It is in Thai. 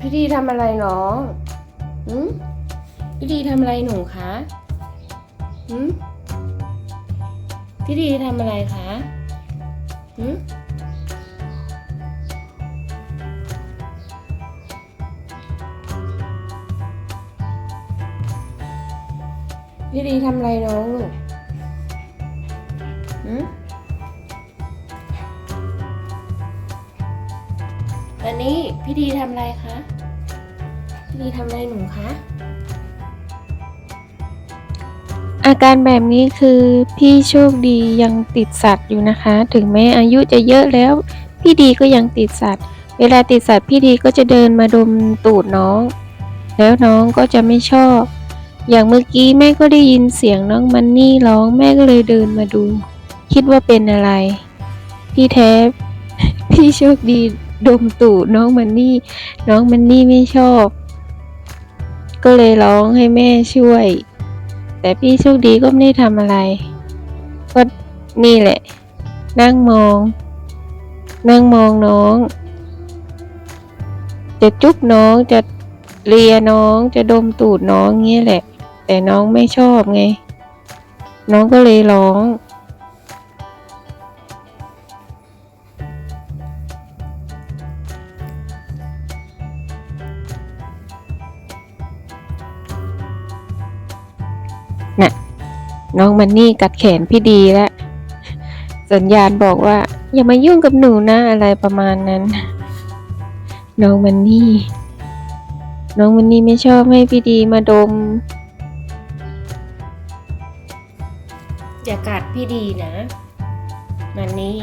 พี่ดีทำอะไรน้องหืมพี่ดีทำอะไรหนูคะหืมพี่ดีทำอะไรคะหืมพี่ดีทำอะไรน้องลูกหืม อันนี้พี่ดีทำอะไรคะ พี่ดีทำอะไรหนูคะ อาการแบบนี้คือพี่โชคดียังติดสัตว์อยู่นะคะ ถึงแม้อายุจะเยอะแล้ว พี่ดีก็ยังติดสัตว์ เวลาติดสัตว์พี่ดีก็จะเดินมาดมตูดน้อง แล้วน้องก็จะไม่ชอบ อย่างเมื่อกี้แม่ก็ได้ยินเสียงน้องมันนี่ร้องแม่ก็เลยเดินมาดู คิดว่าเป็นอะไร พี่แท้พี่โชคดี ดมตูดน้องมันนี่ น้องมันนี่ไม่ชอบ ก็เลยร้องให้แม่ช่วย แต่พี่โชคดีก็ไม่ได้ทำอะไร ก็นี่แหละ นั่งมอง นั่งมองน้อง จะจุ๊บน้องจะเลียน้องจะดมตูดน้องเงี้ยแหละ แต่น้องไม่ชอบไง น้องก็เลยร้อง น่ะ น้องมันนี่กัดแขนพี่ดีแล้วสัญญาณบอกว่า อย่ามายุ่งกับหนูนะอะไรประมาณนั้น น้องมันนี่ น้องมันนี่ไม่ชอบให้พี่ดีมาดม อย่ากัดพี่ดีนะ มันนี่